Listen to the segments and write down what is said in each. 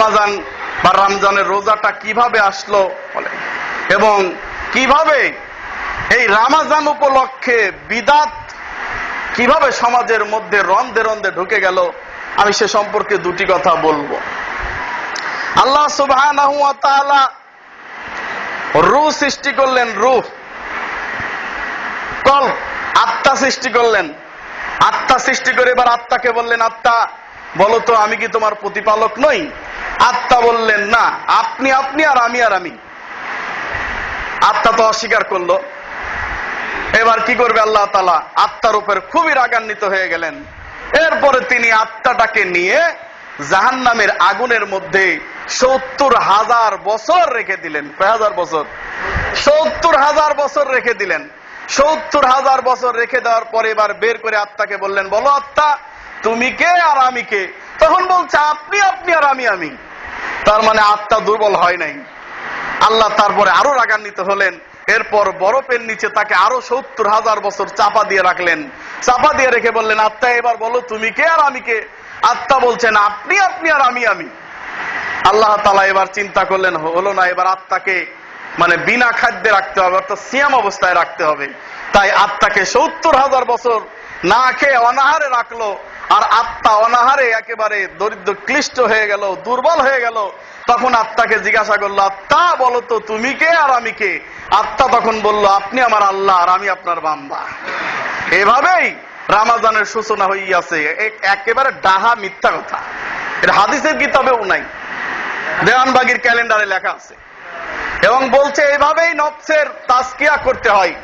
রামাজান বা রমজানের রোজাটা কীভাবে আসলো বলে। এবং কীভাবে এই রামাজান উপলক্ষে বিদাত কীভাবে সমাজের মধ্যে রন্ধে রন্ধে ঢুকে গেল, আমি সে সম্পর্কে দুটি কথা বলব। আল্লাহ সুবাহ রু সৃষ্টি করলেন, রুহ, কল, আত্মা সৃষ্টি করলেন। আত্মা সৃষ্টি করে এবার আত্মাকে বললেন, আত্মা, বলো তো আমি কি তোমার প্রতিপালক নই? আত্মা বললেন, না, আপনি আপনি আর আমি আর আমি। আত্মা তো অস্বীকার করল। এবার কি করবে আল্লাহ তালা আত্মার উপর খুবই রাগান্বিত হয়ে গেলেন। এরপরে তিনি আত্মাটাকে নিয়ে জাহান নামের আগুনের মধ্যে সত্তর হাজার বছর রেখে দিলেন। হাজার বছর? সত্তর হাজার বছর রেখে দিলেন। সত্তর হাজার বছর রেখে দেওয়ার পরে এবার বের করে আত্মাকে বললেন, বলো আত্মা, তুমি কে আর আমি কে? তখন বলছে, আপনি আপনি আর আমি আমি। তার মানে আত্মা দুর্বল হয় নাই। আল্লাহ তারপরে আরও রাগান্বিত হলেন। এরপর বরফের নিচে তাকে আরও সত্তর হাজার বছর চাপা দিয়ে রাখলেন। চাপা দিয়ে রেখে বললেন, আত্মা, এবার বলো তুমি কে আর আমি কে? আত্মা বলছেন, আপনি আপনি আর আমি আমি। আল্লাহ তালা এবার চিন্তা করলেন, হলো না, এবার আত্মাকে মানে বিনা খাদ্যে রাখতে হবে, অর্থাৎ সিয়াম অবস্থায় রাখতে হবে। তাই আত্মাকে সত্তর হাজার বছর না খেয়ে অনাহারে রাখল, আর আত্মা অনাহারে একেবারে দরিদ্র, ক্লিষ্ট হয়ে গেল, দুর্বল হয়ে গেল। তখন আত্মাকে জিজ্ঞাসা করল, আত্মা, বলো তো তুমি কে আর আমি কে? আত্মা তখন বলল, আপনি আমার আল্লাহ আর আমি আপনার বান্দা। এভাবেই রামাজানের সূচনা হইয়াছে। একেবারে ডাহা মিথ্যা কথা। এটা হাদিসের কিতাবেও নাই। দেওয়ানবাগির ক্যালেন্ডারে লেখা আছে। এবং বলছে এভাবেই নফসের তাস্কিয়া করতে হয়।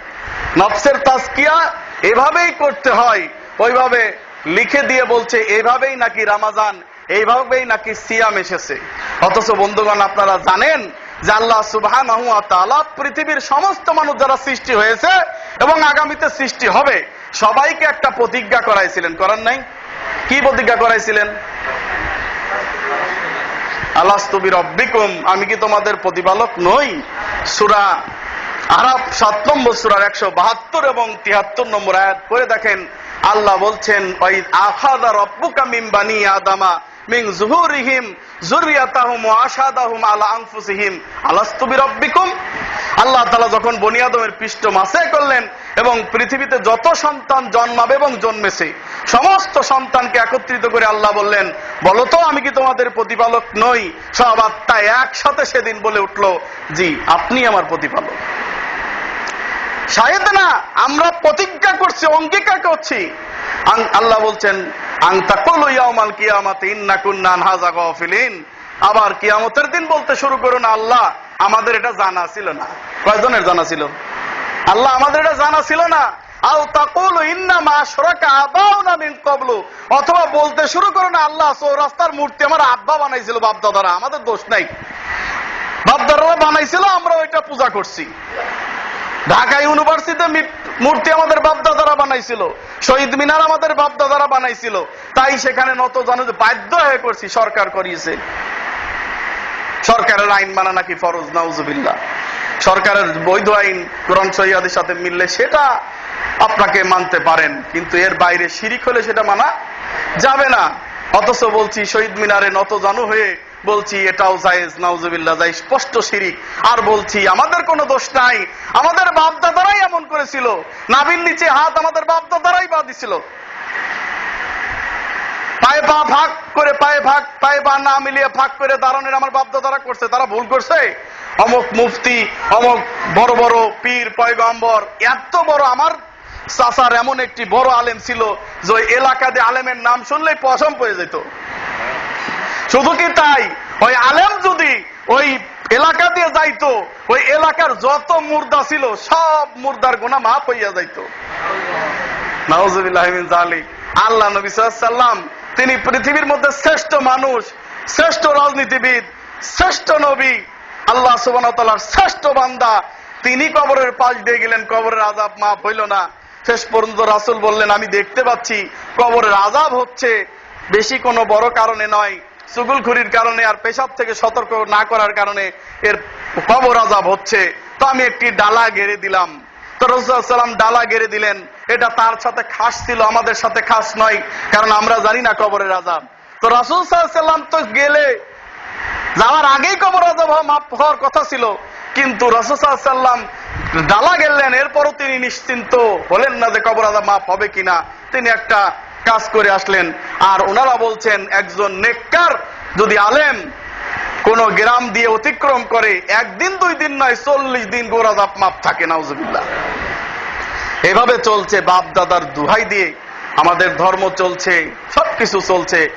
নফসের তাস্কিয়া এভাবেই করতে হয়। ওইভাবে লিখে দিয়ে বলছে এইভাবেই নাকি রামাজান এইভাবেই নাকি সিয়াম এসেছে। অথচ বন্ধুগণ, আপনারা জানেন যে আল্লাহ সুবাহ পৃথিবীর সমস্ত মানুষ যারা সৃষ্টি হয়েছে এবং আগামীতে সৃষ্টি হবে, সবাইকে একটা প্রতিজ্ঞা করাইছিলেন। করার নাই? কি প্রতিজ্ঞা করাইছিলেন? আলাস্তুবি রব্বিকুম আমি কি তোমাদের প্রতিপালক নই? সুরা আরব সাত নম্বর সুরার একশো বাহাত্তর এবং তিয়াত্তর নম্বর আয়াত করে দেখেন, আল্লাহ বলছেন ওই আখাদা রব্বুকা মিন বানি আদামা মিন জুহুরিহিম যুররিয়াতাহুম ওয়া আশহাদাহুম আলা আল্লাহ যখন পৃষ্ঠ মাসে করলেন এবং পৃথিবীতে যত সন্তান জন্মাবে এবং জন্মেছে সমস্ত সন্তানকে একত্রিত করে আল্লাহ বললেন, বলো তো, আমি কি তোমাদের প্রতিপালক নই? সব আত্মা একসাথে সেদিন বলে উঠল, জি, আপনি আমার প্রতিপালক। শাহেদ না আমরা প্রতিজ্ঞা করছি, অঙ্গীকার করছি। আল্লাহ বলছেন আংতাকুল কিয়ামাতে ইন্না কুন্না আন হাযা গাফিলিন। আবার কিয়ামতের দিন বলতে শুরু করুন, আল্লাহ, আমাদের এটা জানা ছিল না। কয়জনের জানা ছিল? আল্লাহ, আমাদের এটা জানা ছিল না। অথবা বলতে শুরু করো না, আল্লাহ চৌরাস্তার মূর্তি আমার আব্বা বানাইছিল বাপ দাদারা আমাদের দোষ নাই। বাপ দাদারা বানাইছিল, আমরা ওইটা পূজা করছি। ঢাকা ইউনিভার্সিটিতে মূর্তি আমাদের বাপদাদারা বানাইছিল, শহীদ মিনার আমাদের বাপদাদারা বানাইছিল। তাই সেখানে নত জানো বাধ্য হয়ে করছি, সরকার করিয়েছে। সরকারের আইন মানা নাকি ফরজ, নাউজুবিল্লাহ। সরকারের বৈধ আইন, কোরআন সহিদের সাথে মিললে সেটা আপনাকে মানতে পারেন, কিন্তু এর বাইরে শিরিক হলে সেটা মানা যাবে না। অথচ বলছি, শহীদ মিনারে নত জানু হয়ে বলছি, এটাও জায়েজ, নাউজুবিল্লাহ, যাই স্পষ্ট শিরিক। আর বলছি, আমাদের কোনো দোষ নাই, আমাদের বাপদাদারাই এমন করেছিল। নাবিল নিচে হাত আমাদের বাপদাদারাই বাঁধিছিল পায়ে পা ভাগ করে, পায়ে ভাগ পায়ে পা না মিলিয়ে ভাগ করে দাঁড়ানোর আমার বাপদাদারা করছে, তারা ভুল করছে? অমুক মুফতি, অমুক বড় বড় পীর, পয়গম্বর, এত বড় আমার চাচার এমন একটি বড় আলেম ছিল যে ওই এলাকাতে আলেমের নাম শুনলেই পশম পেয়ে যেত। শুধু কি তাই? ওই আলেম যদি ওই এলাকা দিয়ে যাইতো, ওই এলাকার যত মুর্দা ছিল, সব মুর্দার গোনা মাপ হইয়া যাইতো। আল্লাহ নবী সাল্লাম তিনি পৃথিবীর মধ্যে শ্রেষ্ঠ মানুষ, শ্রেষ্ঠ রাজনীতিবিদ, শ্রেষ্ঠ নবী, আল্লাহ সুবান শ্রেষ্ঠ বান্দা। তিনি কবরের পাশ দিয়ে গেলেন, কবরের আজাব মাফ হইল না। শেষ পর্যন্ত রাসুল বললেন, আমি দেখতে পাচ্ছি, কবরের আজাব হচ্ছে। বেশি কোনো বড় কারণে নয়। চুগুলখুরির কারণে আর পেশাব থেকে সতর্ক না করার কারণে এর কবর আজাব হচ্ছে। তো আমি একটি ডালা গেড়ে দিলাম। তো রসুলাম ডালা গেড়ে দিলেন। এটা তার সাথে খাস ছিল, আমাদের সাথে খাস নয়, কারণ আমরা জানি না কবরের আজাব তো রাসুল সাল্লাম তো গেলে, যাওয়ার আগেই কবর আজাব হওয়া মাফ হওয়ার কথা ছিল। কিন্তু রসুসাল্লাম ডালা গেলেন এরপরও তিনি নিশ্চিন্ত। হলেন না যে কবর আজাব মাফ হবে কিনা। তিনি একটা কাজ করে আসলেন। আর ওনারা বলছেন, একজন নেককার যদি আলেম কোন গ্রাম দিয়ে অতিক্রম করে, একদিন, দুই দিন নয়, চল্লিশ দিন গোরাজাপ মাপ থাকে, নাউজুবিল্লাহ। এভাবে চলছে বাপ দাদার দুহাই দিয়ে। আমাদের ধর্ম চলছে, সবকিছু চলছে।